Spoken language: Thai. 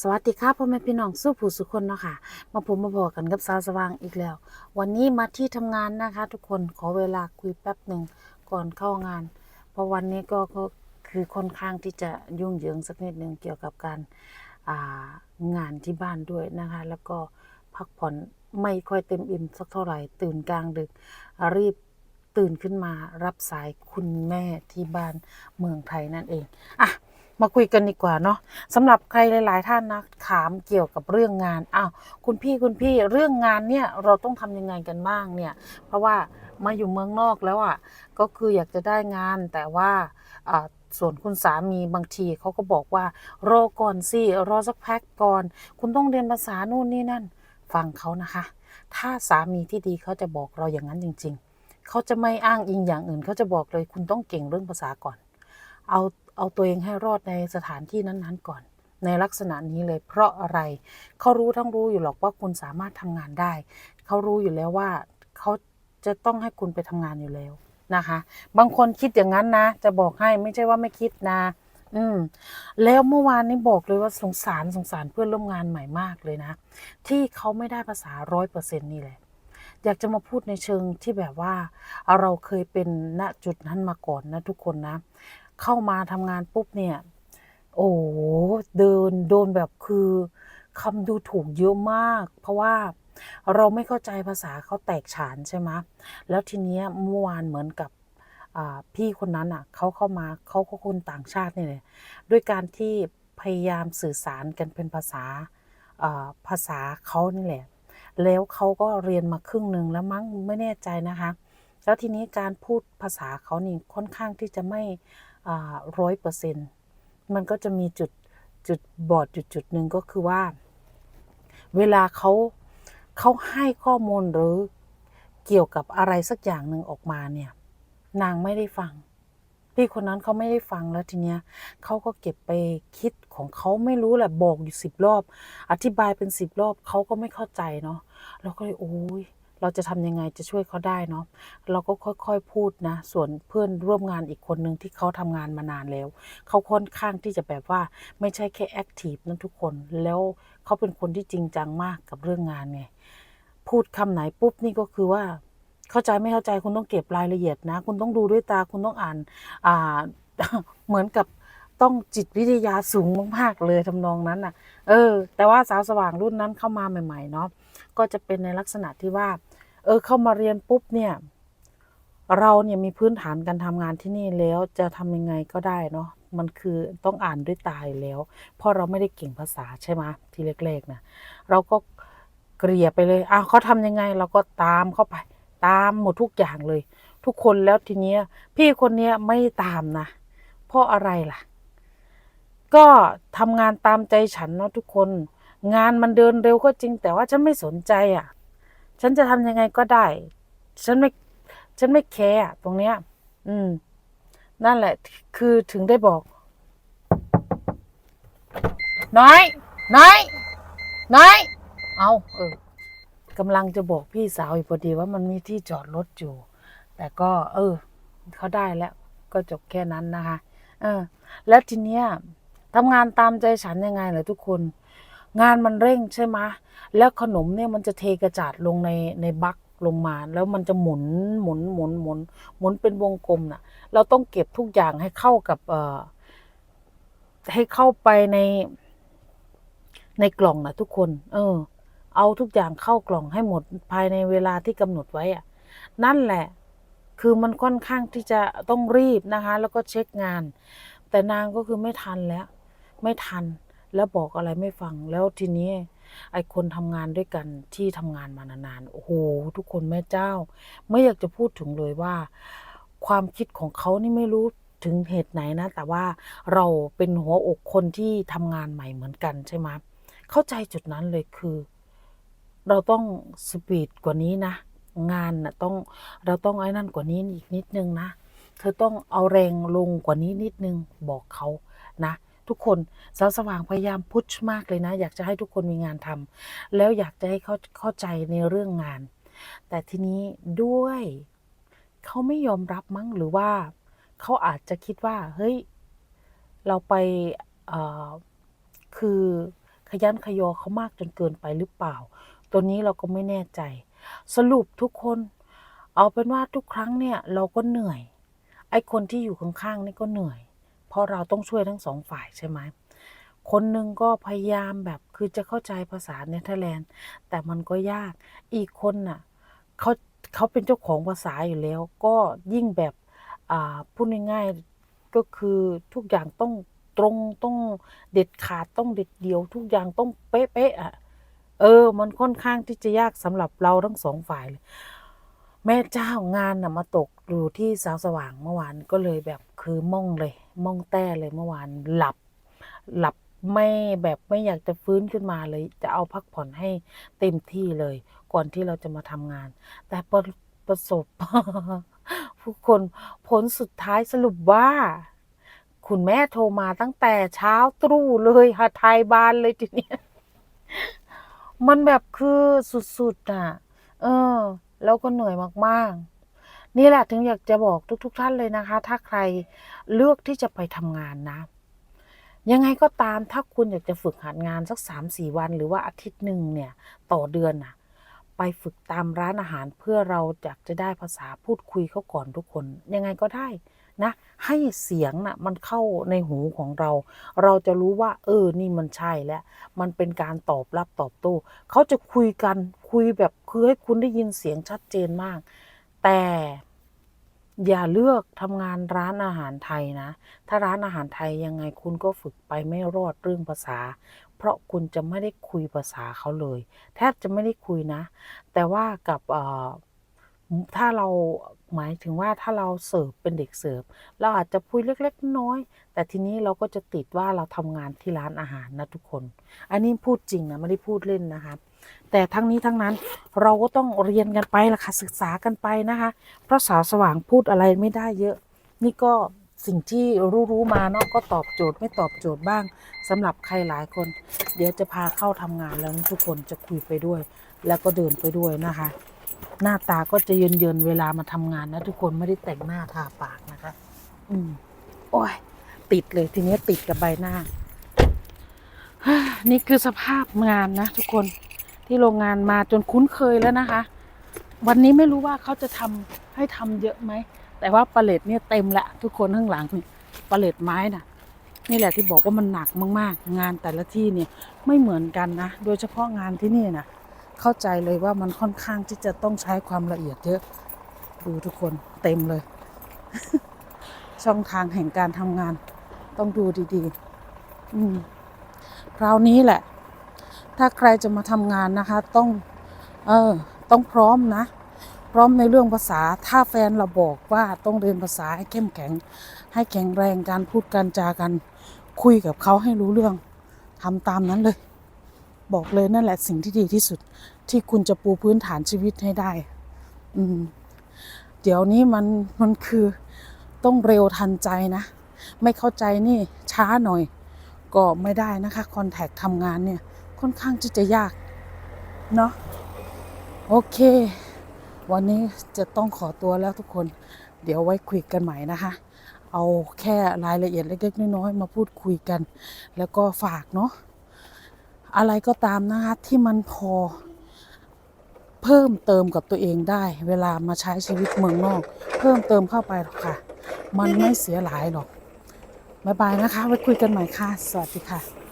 สวัสดีครับพ่อแม่พี่น้องสู้ผู้สุขคนเนาะค่ะ มาผมมาบอกกันกับสาวสว่างอีกแล้ว วันนี้มาที่ทำงานนะคะ ทุกคนขอเวลาคุยแป๊บหนึ่งก่อนเข้างาน เพราะวันนี้ก็ก็คือค่อนข้างที่จะยุ่งเหยิงสักนิดหนึ่งเกี่ยวกับการางานที่บ้านด้วยนะคะ แล้วก็พักผ่อนไม่ค่อยเต็มอิ่มสักเท่าไหร่ ตื่นกลางดึกรีบตื่นขึ้นมารับสายคุณแม่ที่บ้านเมืองไทยนั่นเองอะ มาคุยกันดีกว่าเนาะสำหรับใครหลาย ๆ ท่านนะถามเกี่ยวกับเรื่องงานอ้าวคุณพี่คุณพี่เรื่องงานเนี่ยเราต้องทำยังไงกันบ้างเนี่ย เพราะว่ามาอยู่เมืองนอกแล้วอะ่ะก็คืออยากจะได้งานแต่ว่าอ่าส่วนคุณสามีบางทีเขาก็บอกว่ารอก่อนสิรอสักพักก่อน คุณต้องเรียนภาษานู่นนี่นั่น ฟังเขานะคะ ถ้าสามีที่ดีเขาจะบอกเราอย่างนั้นจริง ๆเขาจะไม่อ้างอิงอย่างอื่นเขาจะบอกเลย คุณต้องเก่งเรื่องภาษาก่อน เอา เอาตัวเองให้รอดในสถานที่นั้นๆก่อน ในลักษณะนี้เลยเพราะอะไร เขารู้ทั้งรู้อยู่หรอกว่าคุณสามารถทำงานได้ เขารู้อยู่แล้วว่าเขาจะต้องให้คุณไปทำงานอยู่แล้วนะคะ บางคนคิดอย่างนั้นนะ จะบอกให้ไม่ใช่ว่าไม่คิดนะ อืม แล้วเมื่อวานนี้บอกเลยว่าสงสารสงสารเพื่อนร่วมงานใหม่มากเลยนะ ที่เขาไม่ได้ภาษาร้อยเปอร์เซ็นนี่แหละอยากจะมาพูดในเชิงที่แบบว่า เราเคยเป็นณจุดนั้นมาก่อนนะทุกคนนะ เข้ามาทำงานปุ๊บเนี่ย โอ้โหเดินโดนแบบคือคำดูถูกเยอะมาก เพราะว่าเราไม่เข้าใจภาษาเขาแตกฉานใช่ไหมแล้วทีเนี้ยเมื่อวานเหมือนกับพี่คนนั้นอะเขาเข้ามาเขาก็คนต่างชาตินี่แหละด้วยการที่พยายามสื่อสารกันเป็นภาษาภาษาเขานี่แหละ แล้วเขาก็เรียนมาครึ่งหนึ่งแล้วมั้งไม่แน่ใจนะคะ แล้วทีนี้การพูดภาษาเขานี่ค่อนข้างที่จะไม่ ร้อยเปอร์เซ็นต์มันก็จะมีจุดจุดบอดจุดจุดหนึ่งก็คือว่า เวลาเขาเขาให้ข้อมูลหรือเกี่ยวกับอะไรสักอย่างหนึ่งออกมาเนี่ย นางไม่ได้ฟัง พี่คนนั้นเขาไม่ได้ฟังแล้วทีเนี้ยเขาก็เก็บไปคิดของเขาไม่รู้แหละบอกอยู่สิบรอบ อธิบายเป็นสิบรอบเขาก็ไม่เข้าใจเนาะเราก็เลยโอ้ย เราจะทำยังไงจะช่วยเขาได้เนาะเราก็ค่อยๆพูดนะ ส่วนเพื่อนร่วมงานอีกคนหนึ่งที่เขาทำงานมานานแล้ว เขาค่อนข้างที่จะแบบว่าไม่ใช่แค่แอคทีฟนั่นทุกคนแล้วเขาเป็นคนที่จริงจังมากกับเรื่องงานไงพูดคำไหนปุ๊บนี่ก็คือว่าเข้าใจไม่เข้าใจคุณต้องเก็บรายละเอียดนะ คุณต้องดูด้วยตาคุณต้องอ่านอ่าเหมือนกับต้องจิตวิทยาสูงมากๆเลยทำนองนั้นน่ะ เออ แต่ว่าสาวสว่างรุ่นนั้นเข้ามาใหม่ ๆ เนาะก็จะเป็นในลักษณะที่ว่า เออเข้ามาเรียนปุ๊บเนี่ย เราเนี่ยมีพื้นฐานการทำงานที่นี่แล้วจะทำยังไงก็ได้เนาะมันคือต้องอ่านด้วยตายแล้ว เพราะเราไม่ได้เก่งภาษาใช่ไหมทีแรกๆนะเราก็เกลี่ยไปเลยอ้าวเขาทำยังไงเราก็ตามเข้าไป ตามหมดทุกอย่างเลย ทุกคนแล้วทีเนี้ย พี่คนเนี้ยไม่ตามนะเพราะอะไรล่ะ ก็ทำงานตามใจฉันเนาะทุกคน งานมันเดินเร็วก็จริง แต่ว่าฉันไม่สนใจอะ ฉันจะทำยังไงก็ได้ ฉันไม่ ฉันไม่แคร์ตรงเนี้ย อืม นั่นแหละ คือถึงได้บอก น้อย น้อย น้อย เอาเออกำลังจะบอกพี่สาวอยู่พอดีว่ามันมีที่จอดรถอยู่ แต่ก็ เออเขาได้แล้ว ก็จบแค่นั้นนะคะ เออ แล้วทีเนี้ยทำงานตามใจฉันยังไงเหรอทุกคน งานมันเร่งใช่ไหมแล้วขนมเนี่ยมันจะเทกระจาดลงในในบักลงมาแล้วมันจะหมุนหมุนหมุนหมุนหมุนเป็นวงกลมน่ะ เราต้องเก็บทุกอย่างให้เข้ากับเอ่อให้เข้าไปใน ในกล่องนะทุกคน เออ เอาทุกอย่างเข้ากล่องให้หมดภายในเวลาที่กำหนดไว้อะนั่นแหละ คือมันค่อนข้างที่จะต้องรีบนะคะ แล้วก็เช็คงาน แต่นางก็คือไม่ทันแล้ว ไม่ทัน แล้วบอกอะไรไม่ฟังแล้วทีนี้ไอคนทำงานด้วยกันที่ทำงานมานานๆโอ้โหทุกคนแม่เจ้า ไม่อยากจะพูดถึงเลยว่า ความคิดของเขานี่ไม่รู้ถึงเหตุไหนนะ แต่ว่าเราเป็นหัวอกคนที่ทำงานใหม่เหมือนกันใช่ไหมเข้าใจจุดนั้นเลยคือ เราต้องสปีดกว่านี้นะ งานน่ะต้องเราต้องไอ้นั่นกว่านี้อีกนิดนึงนะเธอต้องเอาแรงลงกว่านี้นิดนึงบอกเขานะ ทุกคนสาวสว่างพยายามพุชมากเลยนะ อยากจะให้ทุกคนมีงานทำแล้วอยากจะให้เขาเข้าใจในเรื่องงาน แต่ทีนี้ด้วยเขาไม่ยอมรับมั้งหรือว่าเขาอาจจะคิดว่า เฮ้ย เราไปคือขยันขยอเขามากจนเกินไปหรือเปล่า ตัวนี้เราก็ไม่แน่ใจ สรุปทุกคน เอาเป็นว่าทุกครั้งเนี่ย เราก็เหนื่อย ไอ้คนที่อยู่ข้างๆนี่ก็เหนื่อย เพราะเราต้องช่วยทั้งสองฝ่ายใช่ไหมคนหนึ่งก็พยายามแบบคือจะเข้าใจภาษาเนเธอร์แลนด์ แต่มันก็ยากอีกคนน่ะเขาเขาเป็นเจ้าของภาษาอยู่แล้ว ก็ยิ่งแบบอ่าพูดง่ายๆก็คือทุกอย่างต้องตรงต้องเด็ดขาดต้องเด็ดเดี่ยว ทุกอย่างต้องเป๊ะๆอะเออ มันค่อนข้างที่จะยากสำหรับเราทั้งสองฝ่ายเลยแม่เจ้างานน่ะมาตกอยู่ที่สาวสว่างเมื่อวานก็เลยแบบคือม่องเลย ม่องแต้เลยเมื่อวานหลับหลับไม่แบบไม่อยากจะฟื้นขึ้นมาเลย จะเอาพักผ่อนให้เต็มที่เลย ก่อนที่เราจะมาทำงาน แต่ประประสบผู้คนผลสุดท้ายสรุปว่า คุณแม่โทรมาตั้งแต่เช้าตรู่เลยหาไทยบานเลยทีเนี้ยมันแบบคือสุดๆอะ เออ แล้วก็เหนื่อยมากๆ นี่แหละถึงอยากจะบอกทุกๆท่านเลยนะคะ ถ้าใครเลือกที่จะไปทำงานนะ ยังไงก็ตามถ้าคุณอยากจะฝึกหัดงานสักสามสี่วัน หรือว่าอาทิตย์หนึ่งเนี่ย ต่อเดือนน่ะ ไปฝึกตามร้านอาหารเพื่อเราอยากจะได้ภาษาพูดคุยเขาก่อนทุกคน ยังไงก็ได้นะ ให้เสียงน่ะมันเข้าในหูของเรา เราจะรู้ว่า เออ นี่มันใช่แล้ว มันเป็นการตอบรับตอบโต้เขาจะคุยกันคุยแบบคือให้คุณได้ยินเสียงชัดเจนมาก แต่อย่าเลือกทำงานร้านอาหารไทยนะ ถ้าร้านอาหารไทยยังไงคุณก็ฝึกไปไม่รอดเรื่องภาษา เพราะคุณจะไม่ได้คุยภาษาเขาเลย แทบจะไม่ได้คุยนะ แต่ว่ากับเอ่อ ถ้าเราหมายถึงว่าถ้าเราเสิร์ฟเป็นเด็กเสิร์ฟเราอาจจะคุยเล็กๆน้อยแต่ทีนี้เราก็จะติดว่าเราทำงานที่ร้านอาหารนะทุกคน อันนี้พูดจริงนะไม่ได้พูดเล่นนะคะแต่ทั้งนี้ทั้งนั้นเราก็ต้องเรียนกันไปละค่ะศึกษากันไปนะคะเพราะสาวสว่างพูดอะไรไม่ได้เยอะ นี่ก็สิ่งที่รู้ๆมาเนาะก็ตอบโจทย์ไม่ตอบโจทย์บ้างสำหรับใครหลายคน เดี๋ยวจะพาเข้าทำงานแล้วทุกคนจะคุยไปด้วย แล้วก็เดินไปด้วยนะคะ หน้าตาก็จะเยินๆเวลามาทำงานนะทุกคนไม่ได้แต่งหน้าทาปากนะคะ อืม โอ้ย ติดเลยทีนี้ติดกับใบหน้า นี่คือสภาพงานนะทุกคนที่โรงงานมาจนคุ้นเคยแล้วนะคะ วันนี้ไม่รู้ว่าเขาจะทำให้ทำเยอะไหม แต่ว่าปาเลตเนี่ยเต็มละทุกคนข้างหลังนี่ปาเลตไม้น่ะนี่แหละที่บอกว่ามันหนักมาก ๆ งานแต่ละที่เนี่ยไม่เหมือนกันนะ โดยเฉพาะงานที่นี่นะ เข้าใจเลยว่ามันค่อนข้างที่จะต้องใช้ความละเอียดเยอะ ดูทุกคนเต็มเลย ช่องทางแห่งการทำงาน ต้องดูดีๆ อืมคราวนี้แหละ ถ้าใครจะมาทำงานนะคะ ต้อง เออ ต้องพร้อมนะ พร้อมในเรื่องภาษา ถ้าแฟนเราบอกว่าต้องเรียนภาษาให้เข้มแข็ง ให้แข็งแรงการพูดการจากัน คุยกับเขาให้รู้เรื่องทำตามนั้นเลย บอกเลยนั่นแหละสิ่งที่ดีที่สุด ที่คุณจะปูพื้นฐานชีวิตให้ได้ อืม เดี๋ยวนี้มันมันคือต้องเร็วทันใจนะ ไม่เข้าใจนี่ช้าหน่อย ก็ไม่ได้นะคะคอนแทคทำงานเนี่ย ค่อนข้างที่จะยาก เนาะโอเค วันนี้จะต้องขอตัวแล้วทุกคน เดี๋ยวไว้คุยกันใหม่นะคะ เอาแค่รายละเอียดเล็กๆน้อยๆมาพูดคุยกัน แล้วก็ฝากเนาะ อะไรก็ตามนะคะที่มันพอ เพิ่มเติมกับตัวเองได้ เวลามาใช้ชีวิตเมืองนอก เพิ่มเติมเข้าไปหรอกค่ะ มันไม่เสียหลายหรอกบายบายนะคะไว้คุยกันใหม่ค่ะ สวัสดีค่ะ